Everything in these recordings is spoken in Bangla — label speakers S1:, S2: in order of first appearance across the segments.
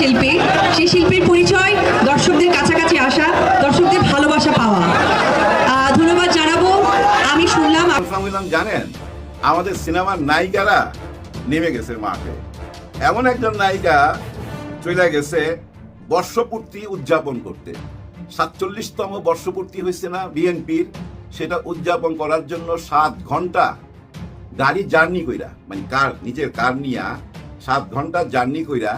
S1: শিল্পী। সেই শিল্পীর পরিচয়, দর্শকদের কাছাকাছি আসা, দর্শকদের ভালোবাসা পাওয়া। ধন্যবাদ জানাব। আমি শুনলাম
S2: জানেন, আমাদের সিনেমার নায়িকারা নেমে গেছে মাঠে। এমন একজন নায়িকা চলে গেছে বর্ষপূর্তি উদযাপন করতে। সাতচল্লিশতম বর্ষপূর্তি হয়েছে না বিএনপির? সেটা উদযাপন করার জন্য সাত ঘণ্টা গাড়ি জার্নি কইরা মানে কার, নিজের কার নিয়া সাত ঘণ্টা জার্নি কইরা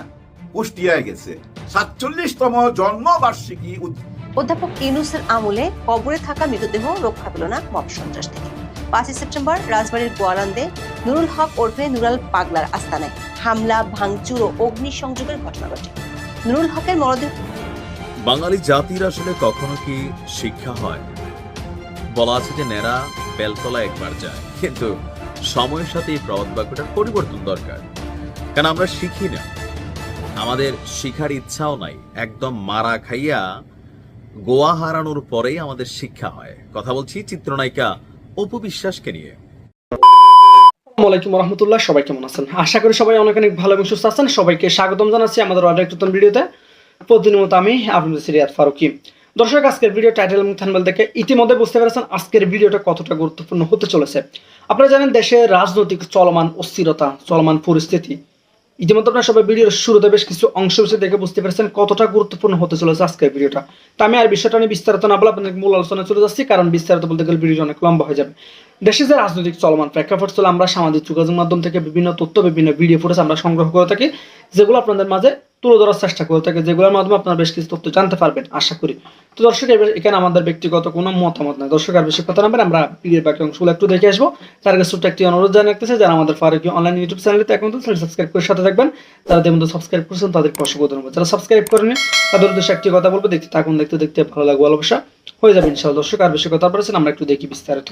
S2: কুষ্টিয়ায় গেছে। সাতচল্লিশতম জন্মবার্ষিকী
S3: অধ্যাপক ইউনুসের আমলে কবরে থাকা মৃতদেহ রক্ষা পেল না মব সন্ত্রাস থেকে। পাঁচই সেপ্টেম্বর রাজবাড়ির গোয়ালান্দে নুরুল হক ওরফে নুরাল পাগলার আস্তানায় হামলা ভাঙচুর ও অগ্নিসংযোগের ঘটনা ঘটে। নুরুল হকের মরদেহ
S4: বাঙালি জাতির আসলে কখনো কি শিক্ষা হয়? বলা আছে যে নেরা বেলতলা একবার যায় কিন্তু সময়ের সাথে এই প্রবাদ বাক্যটার পরিবর্তন দরকার। কারণ আমরা শিখি না? আমাদের শিখার ইচ্ছাও নাই। একদম মারা খাইয়া গোয়া হারানোর পরেই আমাদের শিক্ষা হয়। কথা বলছি চিত্রনায়িকা অপু বিশ্বাসকে নিয়ে।
S5: আসসালামু আলাইকুম রহমতুল্লাহ, সবাই কেমন আছেন? আশা করি সবাই অনেক অনেক ভালো এবং সুস্থ আছেন। সবাইকে স্বাগতম জানাচ্ছি আমাদের অর্ডার নতুন ভিডিওতে। প্রতিদিনের মতো আমি আপনাদের সিরিয়াত ফারুকি। দর্শক, আজকের ভিডিও টাইটেল এবং থানবেল দেখে ইতিমধ্যে বুঝতে পেরেছেন আজকের ভিডিওটা কতটা গুরুত্বপূর্ণ হতে চলেছে। আপনারা জানেন দেশের রাজনৈতিক চলমান অস্থিরতা, চলমান পরিস্থিতি ইতিমধ্যে আপনারা সবাই ভিডিওর শুরুতে বেশ কিছু অংশ বিশেষ দেখে বুঝতে পেরেছেন কতটা গুরুত্বপূর্ণ হতে চলেছে আজকের ভিডিওটা। তা আমি আর বিষয়টা নিয়ে বিস্তারিত না বলে আপনাদের মূল আলোচনা চলে যাচ্ছি, কারণ বিস্তারিত বলতে গেলে ভিডিও অনেক লম্বা হয়ে যাবে। দেশে যে রাজনৈতিক চলমান প্রেক্ষাপট চলে, আমরা সামাজিক যোগাযোগ মাধ্যম থেকে বিভিন্ন তথ্য, বিভিন্ন ভিডিও ফুটেজ আমরা সংগ্রহ করে থাকি, যেগুলো আপনাদের মাঝে তুলে ধরার চেষ্টা করে থাকি, যেগুলোর মাধ্যমে আপনারা বেশ কিছু তথ্য জানতে পারবেন, আশা করি। তো দর্শক এখানে আমাদের ব্যক্তিগত কোনো মতামত নাই। দর্শক, আর বেশি কথা না বলে আমরা ভিডিওর বাকি অংশগুলো একটু দেখে আসব। তার কাছে ছোট্ট একটি অনুরোধ জানাতেছে যারা আমাদের ফারুকি অনলাইন ইউটিউব চ্যানেলতে এখন সাবস্ক্রাইব করে সাথে থাকবেন যারা দেবেন সাবস্ক্রাইব করেছেন তাদেরকে অসংখ্য ধন্যবাদ। যারা সাবস্ক্রাইব করেনি তাদের উদ্দেশ্যে একটি কথা বলব, দেখতে থাকুন, দেখতে দেখতে ভালো লাগবে ভালোবাসা হয়ে যাবে ইনশাআল্লাহ। দর্শক, আর বেশি কথা বলেছেন আমরা একটু দেখি বিস্তারিত।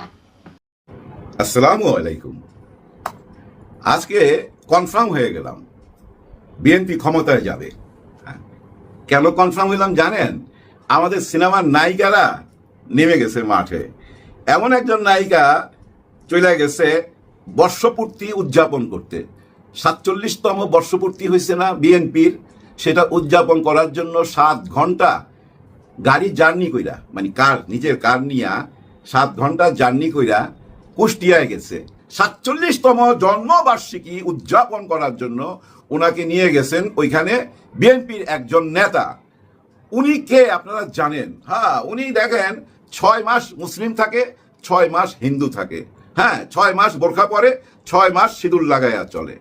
S2: আসসালামু আলাইকুম। আজকে কনফার্ম হয়ে গেলাম। বিএনপি ক্ষমতায় যাবে। কেন কনফার্ম হইলাম জানেন? আমাদের সিনেমার নায়িকারা নেমে গেছে মাঠে। এমন একজন নায়িকা চলে গেছে বর্ষপূর্তি উদযাপন করতে। সাতচল্লিশতম বর্ষপূর্তি হয়েছে না বিএনপির সেটা উদযাপন করার জন্য সাত ঘণ্টা গাড়ি জার্নি কইরা মানে কার, নিজের কার নিয়া সাত ঘণ্টা জার্নি কইরা কুষ্টিয়ায় গেছে। সাতচল্লিশতম জন্মবার্ষিকী উদযাপন করার জন্য ওনাকে নিয়ে গেছেন ওইখানে বিএনপির একজন নেতা। উনি কে আপনারা জানেন? হ্যাঁ উনি দেখেন, ছয় মাস মুসলিম থাকে, ছয় মাস হিন্দু থাকে। হ্যাঁ ছয় মাস বোরখা পরে, ছয় মাস সিঁদুর লাগাইয়া চলে।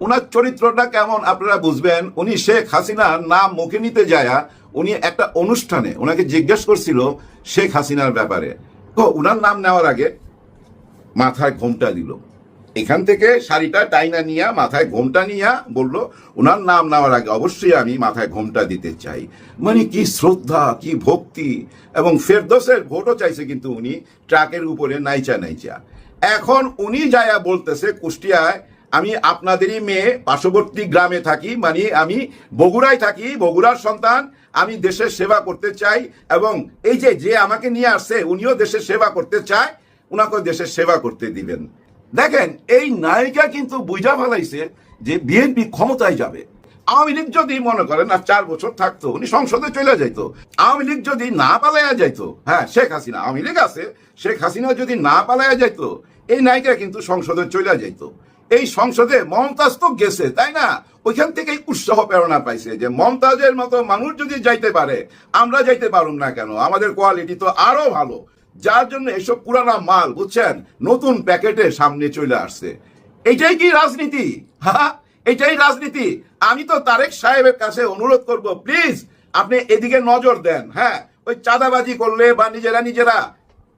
S2: ওনার চরিত্রটা কেমন আপনারা বুঝবেন? উনি শেখ হাসিনার নাম মুখে নিতে যায়া উনি একটা অনুষ্ঠানে ওনাকে জিজ্ঞেস করছিল শেখ হাসিনার ব্যাপারে। তো উনার নাম নেওয়ার আগে মাথায় ঘোমটা দিল। এখান থেকে শাড়িটা টাইনা নিয়া, মাথায় ঘোমটা নিয়া বলল, ওনার নাম নেওয়ার আগে অবশ্যই আমি মাথায় ঘোমটা দিতে চাই। মানে কি শ্রদ্ধা, কি ভক্তি, এবং ফেরদোসের ভোটও চাইছে কিন্তু উনি, ট্রাকের উপরে নাইচা নাইচা। এখন উনি যায়া বলতেছে, কুষ্টিয়ায় আমি আপনাদেরই মেয়ে, পার্শ্ববর্তী গ্রামে থাকি মানে আমি বগুড়ায় থাকি, বগুড়ার সন্তান, আমি দেশের সেবা করতে চাই, এবং এই যে যে আমাকে নিয়ে আসছে, উনিও দেশের সেবা করতে চায় উনাকে দেশের সেবা করতে দিবেন। দেখেন, এই নায়িকা কিন্তু বুঝা ফেলাইছে যে বিএনপি ক্ষমতায় যাবে। আওয়ামী লীগ যদি মনে করেন, আর চার বছর থাকতো, উনি সংসদে চলে যাইতো। আওয়ামী লীগ যদি না পালাইয়া যাইতো হ্যাঁ শেখ হাসিনা, আওয়ামী লীগ আছে, শেখ হাসিনা যদি না পালাইয়া যাইতো, এই নায়িকা কিন্তু সংসদে চলে যাইতো। এই সংসদে মমতাজ তো গেছে, তাই না? ওইখান থেকেই উৎসাহ, প্রেরণা পাইছে যে মমতাজের মতো মানুষ যদি যাইতে পারে, আমরা যাইতে পারুম না কেন? আমাদের কোয়ালিটি তো আরও ভালো। যার জন্য এসব পুরানা মাল, বুঝছেন, নতুন প্যাকেটে সামনে চলে আসছে। এটাই কি রাজনীতি? হ্যাঁ এটাই রাজনীতি। আমি তো তারেক সাহেবের কাছে অনুরোধ করব প্লিজ আপনি এদিকে নজর দেন হ্যাঁ? ওই চাঁদাবাজি করলে বা নিজেরা নিজেরা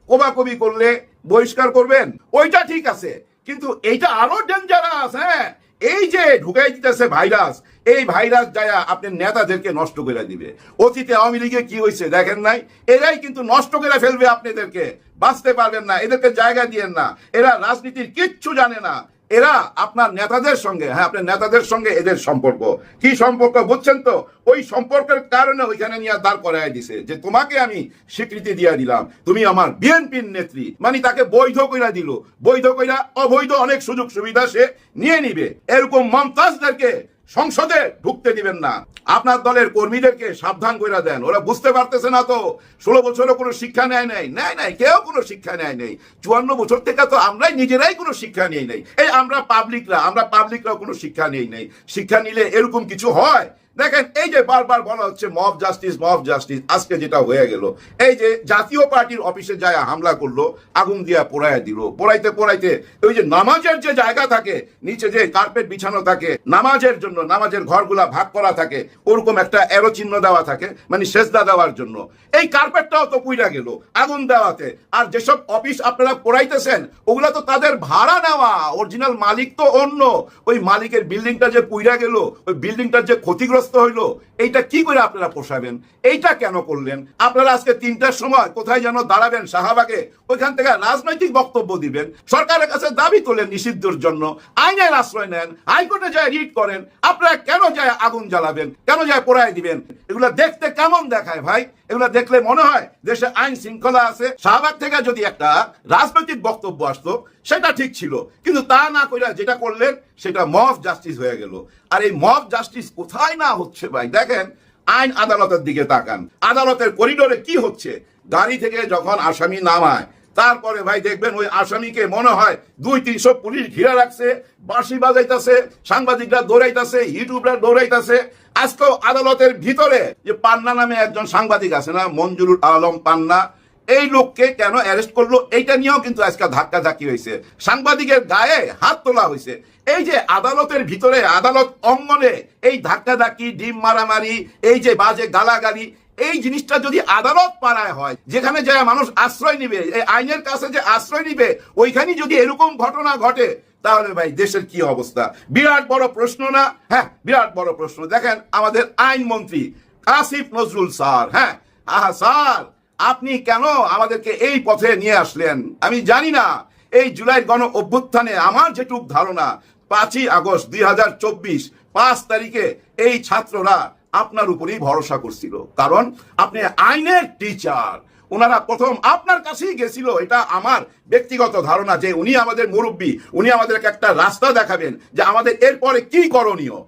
S2: কোবাকবি করলে বহিষ্কার করবেন, ওইটা ঠিক আছে। কিন্তু এইটা আরও ডেঞ্জারাস হ্যাঁ? এই যে ঢুকাই দিতেছে ভাইরাস, এই ভাইরাস যায়া আপনি নেতাদেরকে নষ্ট করে দিবে। অতীতে আওয়ামী লীগে কি হয়েছে দেখেন নাই? এরাই কিন্তু নষ্ট করে ফেলবে আপনাদেরকে। বাঁচতে পারবেন না, এদেরকে জায়গা দিয়েন না। এরা রাজনীতির কিচ্ছু জানে না। এরা আপনার নেতাদের সঙ্গে হ্যাঁ আপনার নেতাদের সঙ্গে এদের সম্পর্ক। কি সম্পর্ক বুঝছেন তো? ওই সম্পর্কের কারণে ওইখানে নিয়ে দাঁড় করাই দিছে, যে তোমাকে আমি স্বীকৃতি দিয়ে দিলাম। তুমি আমার বিএনপির নেত্রী। মানে তাকে বৈধ কইরা দিল। বৈধ কইরা অবৈধ অনেক সুযোগ সুবিধা সে নিয়ে নিবে। এরকম মমতাজদেরকে সংসদে ঢুকতে দিবেন না। আপনার দলের কর্মীদেরকে সাবধান করে দেন। ওরা বুঝতে পারতেছে না তো। ষোলো বছরও কোনো শিক্ষা নেয় নাই। নেয় নাই, কেউ কোনো শিক্ষা নেয় নেই। চুয়ান্ন বছর থেকে তো আমরাই নিজেরাই কোনো শিক্ষা নিয়ে নেই। এই আমরা পাবলিকরা আমরা পাবলিকরাও কোনো শিক্ষা নিয়ে নেই। শিক্ষা নিলে এরকম কিছু হয়? দেখেন, এই যে বারবার বলা হচ্ছে মব জাস্টিস মব জাস্টিস আজকে যেটা হয়ে গেল, এই যে জাতীয় পার্টির অফিসে যায় হামলা করল, আগুন দিয়া পোড়ায় দিল, পোড়াইতে পোড়াইতে ওই যে নামাজের যে জায়গা থাকে, নিচে যে কার্পেট বিছানো থাকে, নামাজের জন্য, নামাজের ঘরগুলা ভাগ করা থাকে, ওরকম একটা এরো চিহ্ন দেওয়া থাকে মানে সেজদা দেওয়ার জন্য। এই কার্পেটটাও তো পুইরা গেল, আগুন দেওয়াতে। আর যেসব অফিস আপনারা পোড়াইতেছেন, ওগুলা তো তাদের ভাড়া নেওয়া অরিজিনাল মালিক তো অন্য। ওই মালিকের বিল্ডিংটা যে পুইরা গেল, ওই বিল্ডিংটার যে ক্ষতিগ্রস্ত হইল। এইটা কি করে আপনারা পোষাবেন? এইটা কেন করলেন? আপনারা আজকে তিনটার সময় কোথায় যেন দাঁড়াবেন শাহবাগে? ওইখান থেকে রাজনৈতিক বক্তব্য দিবেন। সরকারের কাছে দাবি তোলেন নিষিদ্ধর জন্য। আইনের আশ্রয় নেন। হাইকোর্টে যায় রিট করেন। আপনারা কেন যায় আগুন জ্বালাবেন? কেন যায় পোড়ায় দিবেন? এগুলা দেখতে কেমন দেখায় ভাই? এগুলা দেখলে মনে হয় দেশে আইন শৃঙ্খলা আছে। শাহবাগ থেকে যদি একটা রাজনৈতিক বক্তব্য আসতো, সেটা ঠিক ছিল। কিন্তু তা না করে যেটা করলেন, সেটা মফ জাস্টিস হয়ে গেল। আর এই মফ জাস্টিস কোথায় না হচ্ছে ভাই? দেখেন, আইন আদালতের দিকে তাকান। আদালতের করিডোরে কি হচ্ছে? গাড়ি থেকে যখন আসামি নামায় তারপরে ভাই দেখবেন ওই আসামিকে মনে হয় দুই তিনশো পুলিশ ঘিরে রাখছে, বাঁশি বাজাইতেছে, সাংবাদিকরা দৌড়াইতেছে, ইউটিউবরা দৌড়াইতেছে। আজকেও আদালতের ভিতরে যে পান্না নামে একজন সাংবাদিক আছে না, মঞ্জুরুল আলম পান্না, এই লোককে কেন অ্যারেস্ট করল, এইটা নিয়েও কিন্তু আজকে ধাক্কা ধাক্কি হয়েছে। সাংবাদিকের গায়ে হাত তোলা হয়েছে। এই যে আদালতের ভিতরে, আদালত অঙ্গনে এই ধাক্কা ধাক্কি ডিম মারামারি, এই যে বাজে গালাগালি এই জিনিসটা যদি আদালত পাড়ায় হয়, যেখানে যায় মানুষ আশ্রয় নিবে, এই আইনের কাছে যে আশ্রয় নিবে ওইখানে যদি এরকম ঘটনা ঘটে, তাহলে ভাই দেশের কি অবস্থা? বিরাট বড় প্রশ্ন না? হ্যাঁ বিরাট বড় প্রশ্ন। দেখেন, আমাদের আইনমন্ত্রী আসিফ নজরুল স্যার হ্যাঁ? আহা, স্যার, আপনি কেন আমাদেরকে এই পথে নিয়ে আসলেন? আমি জানি না। এই জুলাই গণ অভ্যুত্থানে আমার যেটুক ধারণা, পাঁচই আগস্ট দুই হাজার চব্বিশ, পাঁচ তারিখে এই ছাত্ররা আপনার উপরেই ভরসা করছিল। কারণ আপনি আইনের টিচার ওনারা প্রথম আপনার কাছেই গেছিল। এটা আমার ব্যক্তিগত ধারণা যে উনি আমাদের মুরব্বী, উনি আমাদেরকে একটা রাস্তা দেখাবেন যে আমাদের এরপরে কি করণীয়।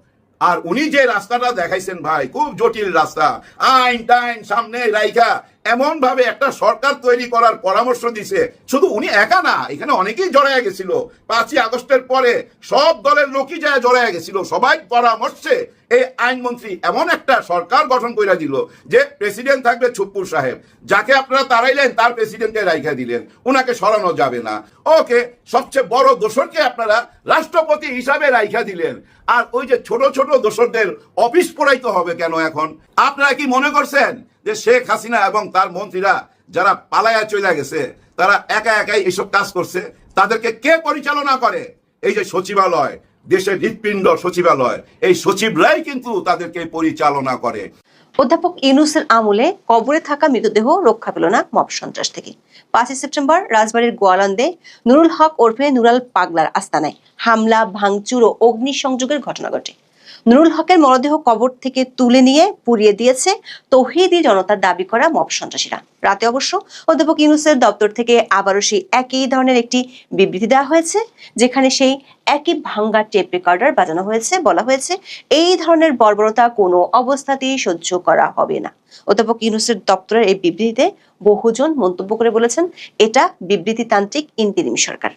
S2: আর উনি যে রাস্তাটা দেখাইছেন ভাই, খুব জটিল রাস্তা। আইন টাইন সামনে রাইখা এমন ভাবে একটা সরকার তৈরি করার পরামর্শ দিছে। শুধু উনি একা না, এখানে অনেকেই জড়ায় গেছিল। পাঁচই আগস্টের পরে সব দলের লোকই যায় জড়ায় গেছিল। সবাই পরামর্শে এই আইনমন্ত্রী এমন একটা সরকার গঠন করে দিল যে প্রেসিডেন্ট থাকবে ছুপ্পুর সাহেব। যাকে আপনারা তাড়াইলেন, তার প্রেসিডেন্টকে রাইখা দিলেন। ওনাকে সরানো যাবে না। ওকে সবচেয়ে বড় দোষরকে আপনারা রাষ্ট্রপতি হিসাবে রাইখা দিলেন। আর ওই যে ছোট ছোট দোষরদের অফিস পড়াইতে হবে কেন এখন? আপনারা কি মনে করছেন? যে শেখ হাসিনা এবং তার মন্ত্রীরা যারা পালায়া চলে গেছে, তারা একা একাই এসব কাজ করছে। তাদেরকে কে পরিচালনা করে? এই যে সচিবালয়, দেশের হৃৎপিণ্ড সচিবালয়, এই সচিবরাই কিন্তু তাদেরকে পরিচালনা করে।
S3: অধ্যাপক ইউনুসের আমলে কবরে থাকা মৃতদেহ রক্ষা পেল না মব সন্ত্রাস থেকে। পাঁচই সেপ্টেম্বর রাজবাড়ির গোয়ালান্দে নুরুল হক ওরফে নুরাল পাগলার আস্তানায় হামলা, ভাঙচুর ও অগ্নিসংযোগের ঘটনা ঘটে। নুরুল হকের মরদেহ কবর থেকে তুলে নিয়ে পুড়িয়ে দিয়েছে তৌহিদি জনতার দাবি করা মব সন্ত্রাসীরা। রাতে অবশ্য অধ্যাপক ইউনুসের দপ্তর থেকে আবারও সেই একই ধরনের একটি বিবৃতি দেওয়া হয়েছে, যেখানে সেই একই ভাঙ্গা টেপ রেকর্ডার বাজানো হয়েছে, বলা হয়েছে এই ধরনের বর্বরতা কোনো অবস্থাতেই সহ্য করা হবে না। অধ্যাপক ইউনুসের দপ্তরের এই বিবৃতিতে বহুজন মন্তব্য করে বলেছেন, এটা বিবৃতিতান্ত্রিক ইন্তিরিম সরকার।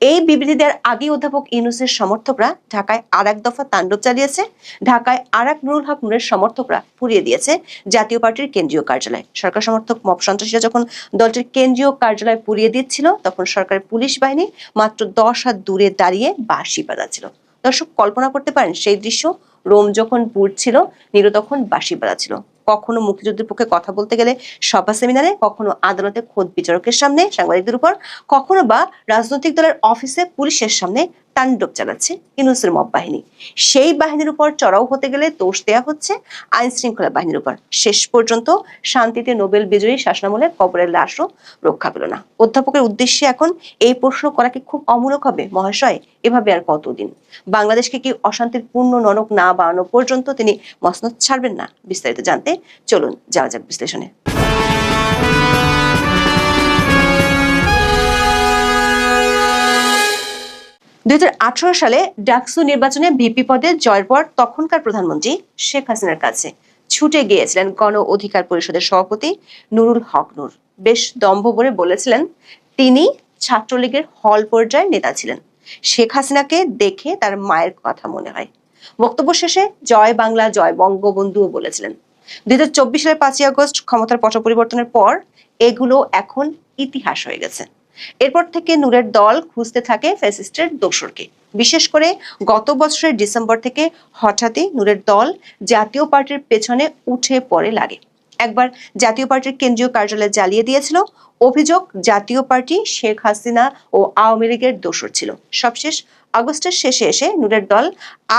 S3: এই বিবৃতি দেওয়ার আগে অধ্যাপক ইউনুসের সমর্থকরা ঢাকায় আর এক দফা তাণ্ডব চালিয়েছে। ঢাকায় আর এক নুরুল হক নুরের সমর্থকরা পুড়িয়ে দিয়েছে জাতীয় পার্টির কেন্দ্রীয় কার্যালয়। সরকার সমর্থক মব সন্ত্রাসীরা যখন দলটির কেন্দ্রীয় কার্যালয় পুড়িয়ে দিচ্ছিল, তখন সরকারের পুলিশ বাহিনী মাত্র দশ হাত দূরে দাঁড়িয়ে বাঁশি বাজাচ্ছিল। দর্শক, কল্পনা করতে পারেন সেই দৃশ্য, রোম যখন পুড়ছিল নীরু তখন বাঁশি বাজাচ্ছিল। কখনো মুক্তিযুদ্ধের পক্ষে কথা বলতে গেলে সভা সেমিনারে, কখনো আদালতে খোদ বিচারকের সামনে সাংবাদিকদের উপর, কখনো বা রাজনৈতিক দলের অফিসে পুলিশের সামনে তাণ্ডব চালাচ্ছে ইউনুসের মব বাহিনী। সেই বাহিনীর উপর চড়াও হতে গেলে দোষ দেওয়া হচ্ছে আইন শৃঙ্খলা বাহিনীর উপর। শেষ পর্যন্ত শান্তিতে নোবেল বিজয়ী শাসনামলে কবরের লাশও রক্ষা পেল না। অধ্যাপকের উদ্দেশ্যে এখন এই প্রশ্ন করা কি খুব অমূলক হবে? মহাশয়, এভাবে আর কতদিন? বাংলাদেশকে কি অশান্তির পূর্ণ নরক না বানানো পর্যন্ত তিনি মসনদ ছাড়বেন না? বিস্তারিত জানতে চলুন যাওয়া যাক বিশ্লেষণে। দু হাজার আঠারো সালে ডাকসু নির্বাচনে ভিপি পদে জয়ের পর তখনকার প্রধানমন্ত্রী শেখ হাসিনার কাছে ছুটে গিয়েছিলেন গণ অধিকার পরিষদের সভাপতি নুরুল হক নুর। বেশ দম্ভ ভরে বলেছিলেন, তিনি ছাত্রলীগের হল পর্যায়ের নেতা ছিলেন। শেখ হাসিনাকে দেখে তার মায়ের কথা মনে হয়। বক্তব্য শেষে জয় বাংলা, জয় বঙ্গবন্ধুও বলেছিলেন, দুই হাজার চব্বিশ সালের পাঁচই আগস্ট ক্ষমতার পট পরিবর্তনের পর এগুলো এখন ইতিহাস হয়ে গেছে। এরপর থেকে নূরের দল খুঁজতে থাকে ফ্যাসিস্টের দোসরকে। বিশেষ করে গত বছরের ডিসেম্বর থেকে হঠাৎই নূরের দল জাতীয় পার্টির পেছনে উঠে পড়ে লাগে। একবার জাতীয় পার্টির কেন্দ্রীয় কার্যালয় জ্বালিয়ে দিয়েছিল। অভিযোগ, জাতীয় পার্টি শেখ হাসিনা ও আওয়ামী লীগের দোসর ছিল। সবশেষ আগস্টের শেষে এসে নূরের দল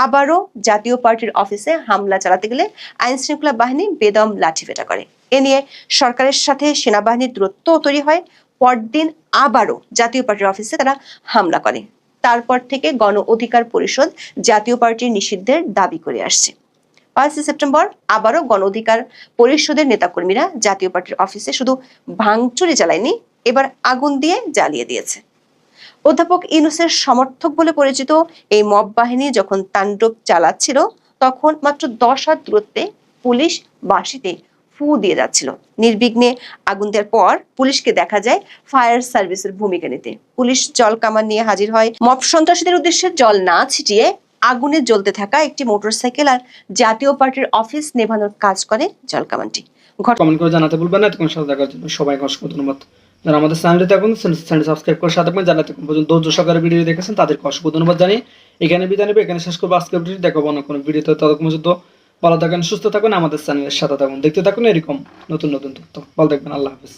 S3: আবারও জাতীয় পার্টির অফিসে হামলা চালাতে গেলে আইন শৃঙ্খলা বাহিনী বেদম লাঠিপেটা করে। এ নিয়ে সরকারের সাথে সেনাবাহিনীর দূরত্ব তৈরি হয়। পরদিন আবারও জাতীয় পার্টির অফিসে তারা হামলা করে। তারপর থেকে গণ অধিকার পরিষদ জাতীয় পার্টির নিষিদ্ধের দাবি করে আসছে। পাঁচই সেপ্টেম্বর আবারও গণ অধিকার পরিষদের নেতাকর্মীরা জাতীয় পার্টির অফিসে শুধু ভাঙচুরি চালায়নি এবার আগুন দিয়ে জ্বালিয়ে দিয়েছে। অধ্যাপক ইনুসের সমর্থক বলে পরিচিত এই মব বাহিনী যখন তাণ্ডব চালাচ্ছিল, তখন মাত্র দশ হাত দূরত্বে পুলিশ বাঁশিতে ফু দিয়ে যাচ্ছিল। নির্বিঘ্নে আগুন দেওয়ার পর পুলিশকে দেখা যায় ফায়ার সার্ভিসের ভূমিকা নিতে। পুলিশ জল কামান নিয়ে হাজির হয়। মব সন্ত্রাসীদের উদ্দেশ্যে জল না ছিটিয়ে আগুনে জ্বলতে থাকা একটি মোটরসাইকেল আর জাতীয় পার্টির অফিস নেভানোর কাজ করে জল কামানটি।
S5: কমেন্ট করে জানাতে ভুলবেন না। এতক্ষণ সাথে দেখার জন্য সবাইকে অসংখ্য ধন্যবাদ। যারা আমাদের চ্যানেলে থাকুন, চ্যানেল সাবস্ক্রাইব করে সাথে থাকবেন যারা পর্যন্ত ধৈর্য সহকারে ভিডিও দেখেছেন, তাদেরকে অসংখ্য ধন্যবাদ জানিয়ে এখানে বিদায় নেবে। এখানে শেষ করব আজকের ভিডিও দেখাবো না কোনো ভিডিওতে। ততক্ষণ পর্যন্ত ভালো থাকেন, সুস্থ থাকুন, আমাদের চ্যানেলের সাথে থাকুন, দেখতে থাকুন এরকম নতুন নতুন তথ্য। ভালো থাকবেন, আল্লাহ হাফিজ।